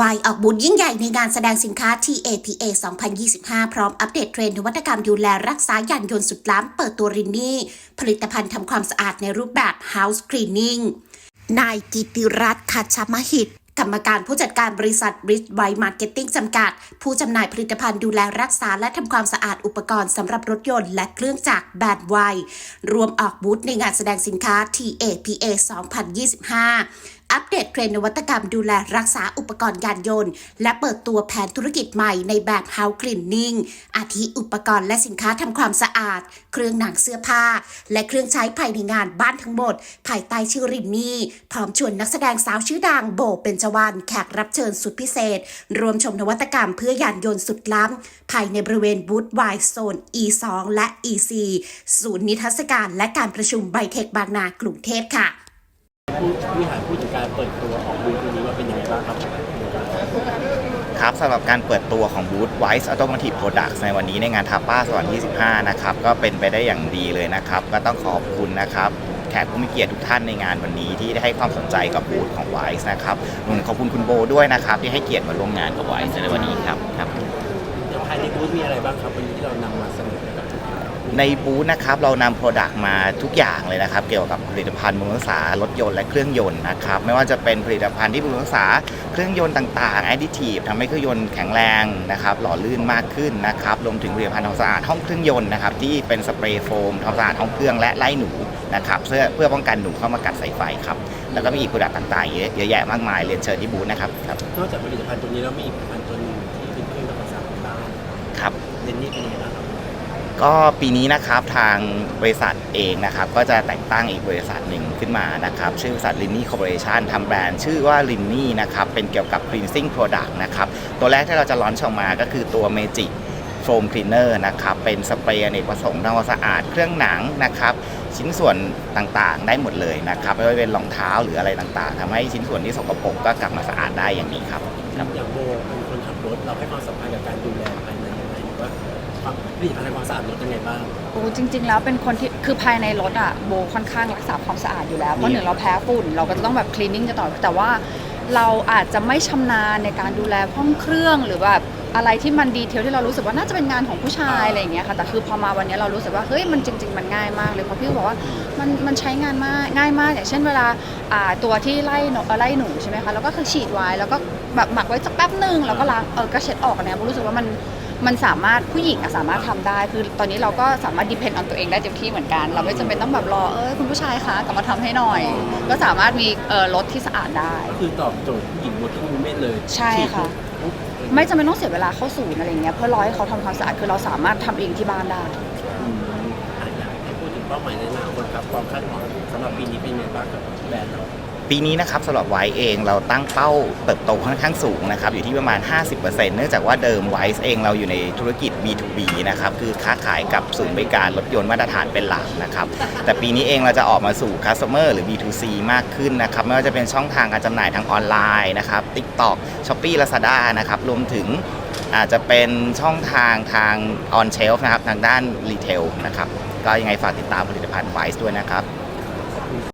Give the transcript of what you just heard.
วายออกบูธยิ่งใหญ่ในงานแสดงสินค้า TAPA 2025 พร้อมอัปเดตเทรนด์นวัตกรรมดูแลรักษายานยนต์สุดล้ำเปิดตัวรินนี่ ผลิตภัณฑ์ทำความสะอาดในรูปแบบ House Cleaning นายกิติรัตน์คัชมหิต กรรมการผู้จัดการบริษัท Bridge w i e Marketing จำกัด ผู้จำหน่ายผลิตภัณฑ์ดูแลรักษาและทำความสะอาดอุปกรณ์สำหรับรถยนต์และเครื่องจักรแบดไวรวมออกบูธในงานแสดงสินค้า TAPA 2025 เทรนด์นวัตกรรมดูแลรักษาอุปกรณ์ยานยนต์ และเปิดตัวแผนธุรกิจใหม่ในแบบ House Cleaning อาทิอุปกรณ์และสินค้าทำความสะอาด เครื่องหนังเสื้อผ้า และเครื่องใช้ภายในงานบ้านทั้งหมด ภายใต้ชื่อรินนี่พร้อมชวนนักแสดงสาวชื่อดังโบเป็นจวันแขกรับเชิญสุดพิเศษ รวมชมนวัตกรรมเพื่อยานยนต์สุดล้ำ ภายในบริเวณบูธวายโซน E2 และ E4 ศูนย์นิทรรศการและการประชุมไบเทคบางนากรุงเทพค่ะ ผู้บริหารผู้จัดการเปิดตัวออกบูธวันนี้ว่าเป็นยังไงบ้างครับครับสำหรับการเปิดตัวของบูธ Wise Automotive Products ในวันนี้ในงานทาป้าสวรรค์25 นะครับ ก็เป็นไปได้อย่างดีเลยนะครับ ก็ต้องขอบคุณนะครับแขกผู้มีเกียรติทุกท่านในงานวันนี้ที่ได้ให้ความสนใจกับบูธของ Wise นะครับรวมถึงขอบคุณคุณโบด้วยนะครับ ที่ให้เกียรติมาร่วมงานกับ Wise ในวันนี้ครับครับ เดี๋ยวภายในบูธมีอะไรบ้างครับวันนี้ที่เรานำมาเสนอกับทุกคน ในบูธนะครับเรานำโปรดักต์มาทุกอย่างเลยนะครับ เกี่ยวกับผลิตภัณฑ์บำรุงรักษารถยนต์และเครื่องยนต์นะครับไม่ว่าจะเป็นผลิตภัณฑ์ที่บำรุงรักษาเครื่องยนต์ต่างๆ additive ทำให้เครื่องยนต์แข็งแรงนะครับหล่อลื่นมากขึ้นนะครับรวมถึงผลิตภัณฑ์ทำความสะอาดห้องเครื่องยนต์นะครับที่เป็นสเปรย์โฟมทำความสะอาดห้องเครื่องและไล่หนูนะครับเพื่อเพื่อป้องกันหนูเข้ามากัดสายไฟครับแล้วก็มีอีกโปรดักต์ต่างๆเยอะเยอะแยะมากมายเรียนเชิญที่บูธนะครับครับนอกจากผลิตภัณฑ์ตัวนี้แล้วมีอีกผลิตภัณฑ์ตัวหนึงที่เป็นเครื่องทำความสะอาดของบ้านครับเรนนี่เป็นยังไงบ้างครับ ก็ปีนี้นะครับทางบริษัทเองนะครับก็จะแต่งตั้งอีกบริษัทหนึ่งขึ้นมานะครับชื่อบริษัท l i n n y Corporation ทำแบรนด์ชื่อว่า l i n n y นะครับเป็นเกี่ยวกับ cleansing product นะครับตัวแรกที่เราจะลอนชออกมาก็คือตัว Magic Foam Cleaner นะครับเป็นสเปรย์อเนกประสงค์ทำความสะอาดเครื่องหนังนะครับชิ้นส่วนต่างๆ ได้หมดเลยนะครับไม่ว่าจะเป็นรองเท้าหรืออะไรต่างๆทำให้ชิ้นส่วนที่สกปรกก็กลับมาสะอาดได้อย่างนี้ครับครับอย่างโบเป็นคนขับรถเราให้ความสำคัญกับการดูแลภายในยังไงหรือว่า ความผลิตภัณฑ์ทำความสะอาดรถยังไงบ้างายจริง ๆ แล้วเป็นคนที่คือภายในรถอะโบค่อนข้างรักษาความสะอาดอยู่แล้ว เพราะหนึ่งเราแพ้ฝุ่น เราก็จะต้องแบบคลีนนิ่งกันต่อแต่ว่าเราอาจจะไม่ชำนาญในการดูแลห้องเครื่องหรือแบบอะไรที่มันดีเทลที่เรารู้สึกว่าน่าจะเป็นงานของผู้ชายอะไรอย่างเงี้ยค่ะแต่คือพอมาวันนี้เรารู้สึกว่าเฮ้ยมันจริง ๆ มันง่ายมากเลยเพราะพี่ก็บอกว่ามันมันใช้งานมากง่ายมาก อย่างเช่นเวลาอ่าตัวที่ไล่หนูเอ่อไล่หนูใช่ไหมคะแล้วก็คือฉีดไว้แล้วก็แบบหมักไว้สักแป๊บหนึ่งแล้วก็ล้างเออก็เช็ดออกเนี่ยโบรู้สึกว่ามัน มันสามารถผู้หญิงอะสามารถทำได้ คือตอนนี้เราก็สามารถดิพเอนออนตัวเองได้เต็มที่เหมือนกัน เราไม่จำเป็นต้องแบบรอเอ้ยคุณผู้ชายคะกลับมาทำให้หน่อย ก็สามารถมีเอ่อรถที่สะอาดได้ ก็คือตอบโจทย์ผู้หญิงหมดทุกมูเมนต์เลย ใช่ค่ะฉีดปุ๊บไม่จำเป็นต้องเสียเวลาเข้าศูนย์อะไรเงี้ยเพื่อรอให้เขาทำความสะอาดคือเราสามารถทำเองที่บ้านได้อืมอะอยากให้พูดถึงเป้าหมายในอนาคตครับความคาดหวังสำหรับปีนี้เป็นยังไงบ้างกับแบรนด์เรา ปีนี้นะครับสำหรับไวซ์เองเราตั้งเป้าเติบโตค่อนข้างสูงนะครับอยู่ที่ประมาณ 50%เนื่องจากว่าเดิมไวซ์เองเราอยู่ในธุรกิจ B2B นะครับคือค้าขายกับศูนย์บริการรถยนต์มาตรฐานเป็นหลักนะครับแต่ปีนี้เองเราจะออกมาสู่ Customer หรือ B2C มากขึ้นนะครับไม่ว่าจะเป็นช่องทางการจำหน่ายทางออนไลน์นะครับ TikTok Shopee Lazada นะครับรวมถึงอาจจะเป็นช่องทางทาง on shelf นะครับทางด้านรีเทลนะครับก็ยังไงฝากติดตามผลิตภัณฑ์ไวซ์ด้วยนะครับ